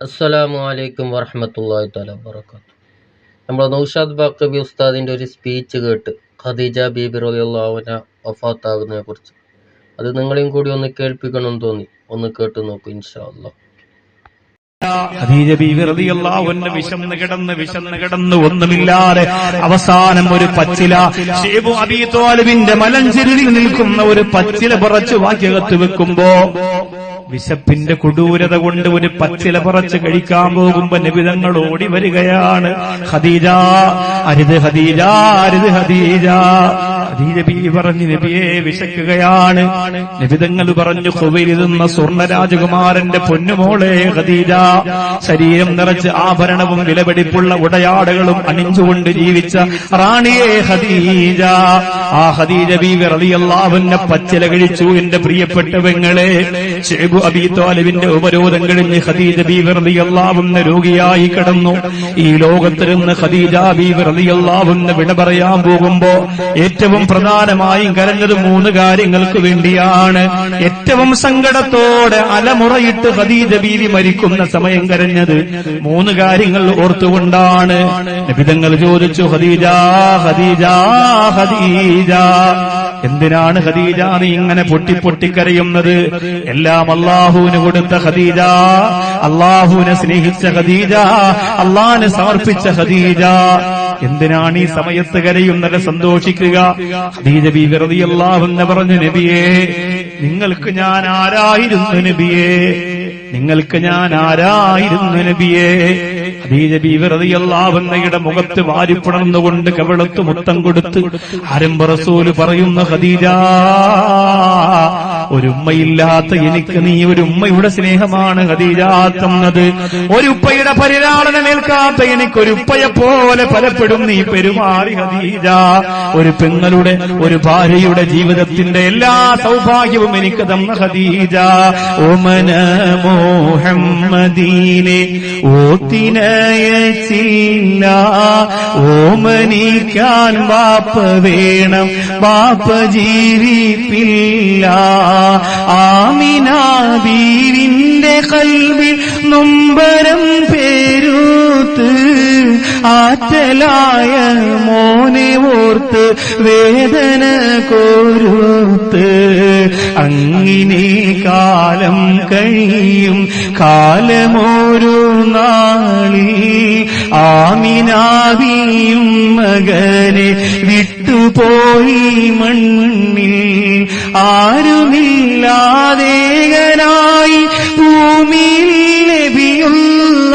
അസ്സലാമു അലൈക്കും വറഹമത്തല്ലാഹി തല വബറകാത്തു നമ്മൾ നൗഷാദ് ബാക്കബി ഉസ്താദിന്റെ ഒരു സ്പീച്ച് കേട്ട് ഖദീജ ബീബി അൻഹ വഫാത്താകുന്നതിനെ കുറിച്ച് അത് നിങ്ങളെയും കൂടി ഒന്ന് കേൾപ്പിക്കണമെന്ന് തോന്നി. ഒന്ന് കേട്ട് നോക്കൂ ഇൻഷാല്ല ബീബി വിശന്ന് കിടന്ന് വിശന്ന് കിടന്ന് ഒന്നുമില്ലാതെ അവസാനം ഒരു പച്ചില ഷേബു അബീ തോലിബിന്റെ മലഞ്ചിരിയിൽ നിൽക്കുന്ന ഒരു പച്ചില പറച്ചു വാക്യകത്ത് വെക്കുമ്പോ വിശപ്പിന്റെ കൊടൂരത കൊണ്ട് ഒരു പച്ചില പറച്ച് കഴിക്കാൻ പോകുമ്പോ നിബിതങ്ങൾ ഓടി വരികയാണ്. ഖദീജ അരുത് ഖദീജ അരുത് ഖദീജ. ഖദീജ പറഞ്ഞ് നബിയെ വിശക്കുകയാണ്. നിബിതങ്ങൾ പറഞ്ഞു കുവയിലിരുന്ന സ്വർണ രാജകുമാരന്റെ പൊന്നുമോളെ ഖദീജ ശരീരം നിറച്ച് ആഭരണവും വിലപിടിപ്പുള്ള ഉടയാടകളും അണിഞ്ഞുകൊണ്ട് ജീവിച്ച റാണിയെ ഖദീജ. ആ ഖദീജ ബീവി റളിയല്ലാഹുവിനെ പച്ചില കഴിച്ചു. എന്റെ പ്രിയപ്പെട്ടവങ്ങളെ ഷേബു അബി ത്വാലിബിന്റെ ഉപരോധം കഴിഞ്ഞ് ഖദീജ ബീവി റളിയല്ലാഹുവിനെ രോഗിയായി കിടന്നു. ഈ ലോകത്തിരുന്ന് ഖദീജ ബീവി റളിയല്ലാഹുവിനെ വിട പറയാൻ പോകുമ്പോ ഏറ്റവും പ്രധാനമായും കരഞ്ഞത് മൂന്ന് കാര്യങ്ങൾക്ക് വേണ്ടിയാണ്. ഏറ്റവും സങ്കടത്തോടെ അലമുറയിട്ട് ഖദീജ ബീവി മരിക്കുന്ന സമയം കരഞ്ഞത് മൂന്ന് കാര്യങ്ങൾ ഓർത്തുകൊണ്ടാണ്. നബിതങ്ങൾ ചോദിച്ചു ഖദീജ ഖദീജ ഖദീജ എന്തിനാണ് ഖദീജ നീ ഇങ്ങനെ പൊട്ടി പൊട്ടിക്കരയുന്നത്? എല്ലാം അള്ളാഹുവിന് കൊടുത്ത ഖദീജ അള്ളാഹുവിനെ സ്നേഹിച്ച ഖദീജ അള്ളാഹിനെ സമർപ്പിച്ച ഖദീജ എന്തിനാണ് ഈ സമയത്ത് കരയുന്നത്? സന്തോഷിക്കുക. എന്ന് പറഞ്ഞു നബിയേ നിങ്ങൾക്ക് ഞാൻ ആരായിരുന്നു നബിയേ? നിങ്ങൾക്ക് ഞാൻ ആരായിരുന്നു നബിയേ? അള്ളാഹുന്നയുടെ മുഖത്ത് വാരിപ്പുണർന്നുകൊണ്ട് കവിളത്ത് മുത്തം കൊടുത്ത് ആരംഭ റസൂൽ പറയുന്ന ഖദീജ ഒരു ഉമ്മയില്ലാത്ത എനിക്ക് നീ ഒരു ഉമ്മയുടെ സ്നേഹമാണ് ഹദീജ തന്നത്. ഒരു ഉപ്പയുടെ പരിലാളനം ഏൽക്കാത്ത എനിക്ക് ഒരു ഉപ്പയെ പോലെ പലപ്പോഴും നീ പെരുമാറി ഹദീജ ഒരു പെങ്ങളുടെ ഒരു ഭാര്യയുടെ ജീവിതത്തിന്റെ എല്ലാ സൗഭാഗ്യവും എനിക്ക് തന്ന ഹദീജ ഓമന മോഹമ്മദീനെ ഓത്തിനയച്ചില്ല. ഓമനിക്കാൻ വാപ്പ വേണം വാപ്പ ജീവിപ്പില്ല. ആമിന ബീവിന്റെ കൽവിൽ നൊമ്പരം പേരൂത്ത് ആറ്റലായ മോനെ ഓർത്ത് വേദന കോരൂത്ത്. അങ്ങിനെ കാലം കഴിയും കാലമോരോ നാളി ആമിനാവിയും മകനെ വിട്ടുപോയി മണ്ണിൽ ആരുമില്ലാതേകനായി ഭൂമിയിൽ ലഭിയുള്ള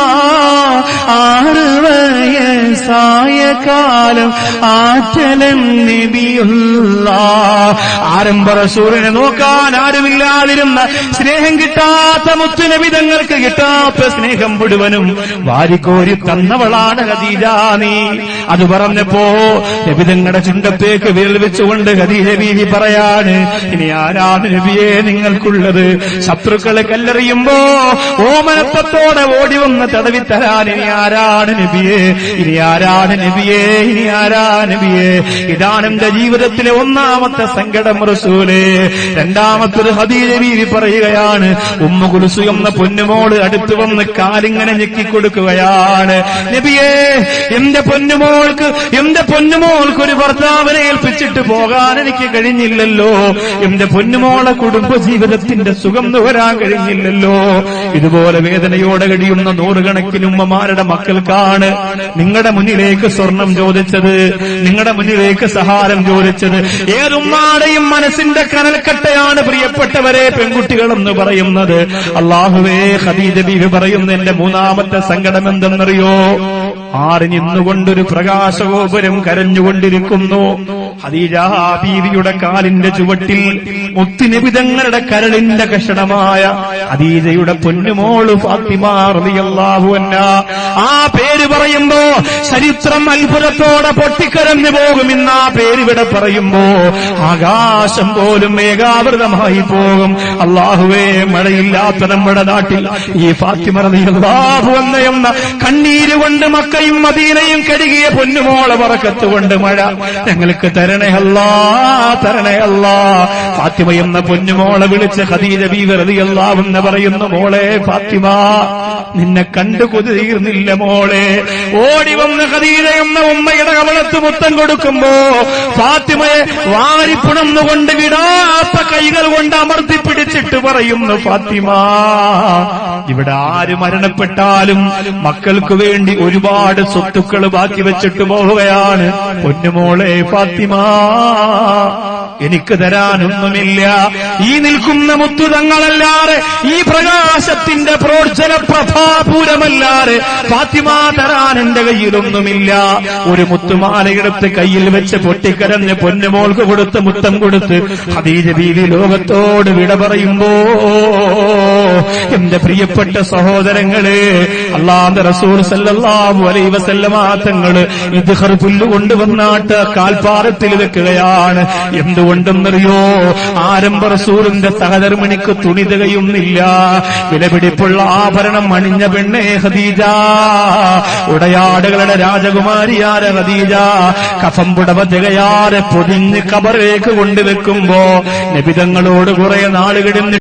ആറ് വയസ്സായ കാലം ആറ്റലൻ നബിയുള്ള ആരംഭ സൂര്യനെ നോക്കാൻ ആരുമില്ലാതിരുന്ന സ്നേഹം കിട്ടാത്ത മുത്തുനബിതങ്ങൾക്ക് കിട്ടാത്ത സ്നേഹം മുഴുവനും വാരിക്കോരി തന്നവളാണ് ഖദീജ നീ. അത് പറഞ്ഞപ്പോ നബിതങ്ങളുടെ ചുണ്ടത്തേക്ക് വിരൽ വെച്ചുകൊണ്ട് ഖദീജ ബീവി പറയാണ് ഇനി ആരാണ് നബിയെ നിങ്ങൾക്കുള്ളത്? ശത്രുക്കളെ കല്ലെറിയുമ്പോ ഓമനത്തോടെ ഓടി വന്ന് തടവിത്തരാൻ ഇനി ആരാണ് നബിയെ? ഇനി ആരാണ് നബിയെ? ഇനി ആരാ നബിയെ? ഇതാണ് എന്റെ ജീവിതത്തിലെ ഒന്നാമത്തെ സങ്കടം റസൂലേ. രണ്ടാമത്തത് ഹദീജ ബീവി പറയുകയാണ് ഉമ്മ കുലുസു എന്ന പൊന്നുമോട് അടുത്തു വന്ന് കാലിങ്ങനെ ഞെക്കിക്കൊടുക്കുകയാണ്. നബിയേ എന്റെ പൊന്നുമോൾക്ക് എന്റെ പൊന്നുമോൾക്ക് ഒരു ഭർത്താവിനെ ഏൽപ്പിച്ചിട്ട് പോകാൻ എനിക്ക് കഴിഞ്ഞില്ലല്ലോ. എന്റെ പൊന്നുമോളെ കുടുംബ ജീവിതത്തിന്റെ സുഖം നുകരാൻ കഴിഞ്ഞില്ലല്ലോ. ഇതുപോലെ വേദനയോടെ കഴിയുന്ന നൂറുകണക്കിന് ഉമ്മമാരുടെ മക്കൾക്കാണ് നിങ്ങളുടെ മുന്നിലേക്ക് സ്വർണം ചോദിച്ചത് നിങ്ങളുടെ മുന്നിലേക്ക് സഹാരം ചോദിച്ചത്. ഏതുമ്മാടെയും മനസ്സിന്റെ കനൽക്കട്ടയാണ് പ്രിയപ്പെട്ടവരെ പെൺകുട്ടികളെന്ന് പറയുന്നത്. അള്ളാഹുവേ ഖദീജ ബീവി പറയുന്ന എന്റെ മൂന്നാമത്തെ സങ്കടം എന്തെന്നറിയോ? ആറി നിന്നുകൊണ്ടൊരു പ്രകാശഗോപുരം കരഞ്ഞുകൊണ്ടിരിക്കുന്നു. ഹദീജ ബീവിയുടെ കാലിന്റെ ചുവട്ടിൽ മുത്തിനിബിതങ്ങളുടെ കരളിന്റെ കഷണമായ ഹദീജയുടെ പൊന്നുമോൾ ഫാത്തിമാറിയല്ലാഹുവന്ന ആ പേര് പറയുമ്പോ ചരിത്രം അത്ഭുതത്തോടെ പൊട്ടിക്കരഞ്ഞു പോകും ഇന്ന് ആ പേരിവിടെ പറയുമ്പോ ആകാശം പോലും ഏകാവൃതമായി പോകും. അള്ളാഹുവേ മഴയില്ലാത്ത നമ്മുടെ നാട്ടിൽ ഈ ഫാത്തിമ റളിയല്ലാഹു അൻഹ എന്ന കണ്ണീര് കൊണ്ട് മക്കയും മദീനയും കഴുകിയ പൊന്നുമോളെ പറക്കത്തുകൊണ്ട് മഴ. ഞങ്ങൾക്ക് തരണേ അല്ലാ തരണേ അല്ലാ. ഫാത്തിമ എന്ന പൊന്നുമോളെ വിളിച്ച് ഖദീജ ബീവറതി അല്ലാവെന്ന് പറയുന്നു മോളെ ഫാത്തിമ നിന്നെ കണ്ടു കൊതിർന്നില്ല മോളെ. ഓടി വന്ന് ഖദീജ എന്ന ഉമ്മയുടെ കവളത്ത് മുത്തം കൊടുക്കുമ്പോ ഫാത്തിമയെ വാരിപ്പുണന്നുകൊണ്ട് വിടാത്ത കൈകൾ കൊണ്ട് അമർത്തി പിടിച്ചിട്ട് പറയുന്നു ഫാത്തിമ ഇവിടെ ആര് മരണപ്പെട്ടാലും മക്കൾക്ക് വേണ്ടി ഒരുപാട് സ്വത്തുക്കൾ ബാക്കി വെച്ചിട്ട് പോവുകയാണ്. പൊന്നുമോളെ ഫാത്തിമ. എനിക്ക് തരാനൊന്നുമില്ല. ഈ നിൽക്കുന്ന മുത്തുതങ്ങളല്ലാതെ ഈ പ്രകാശത്തിന്റെ പ്രോജ്ജന പ്രഭാപൂരമല്ലാതെ ഫാത്തിമ തരാൻ എന്റെ കയ്യിലൊന്നുമില്ല. ഒരു മുത്തുമാലയെടുത്ത് കയ്യിൽ വെച്ച് പൊട്ടിക്കരഞ്ഞ് പൊന്നുമോൾക്ക് കൊടുത്ത് മുത്തം കൊടുത്ത് ഹദീജ ബീവി ലോകത്തോട് വിട പറയുമ്പോ എന്റെ പ്രിയപ്പെട്ട സഹോദരങ്ങൾ അള്ളാന്റെ റസൂർ സല്ലല്ലാഹു അലൈഹി വസല്ലമ തങ്ങൾ ഇത് പുല്ല് വന്നാട്ട് കാൽപ്പാറത്തിൽ വെക്കുകയാണ്. എന്തുകൊണ്ടെന്നറിയോ? ആരംഭ റസൂലിന്റെ സഹധർമ്മിണിക്ക് തുണി തികയുന്നില്ല. വിലപിടിപ്പുള്ള ആഭരണം അണിഞ്ഞ പെണ്ണേ ഹദീജ ഉടയാടുകളുടെ രാജകുമാരിയാരെ ഹദീജ കഫം പുടവ തികയാറെ പൊതിഞ്ഞ് കബറേക്ക് കൊണ്ടുവെക്കുമ്പോ നബിതങ്ങളോട് കുറെ നാളുകളിൽ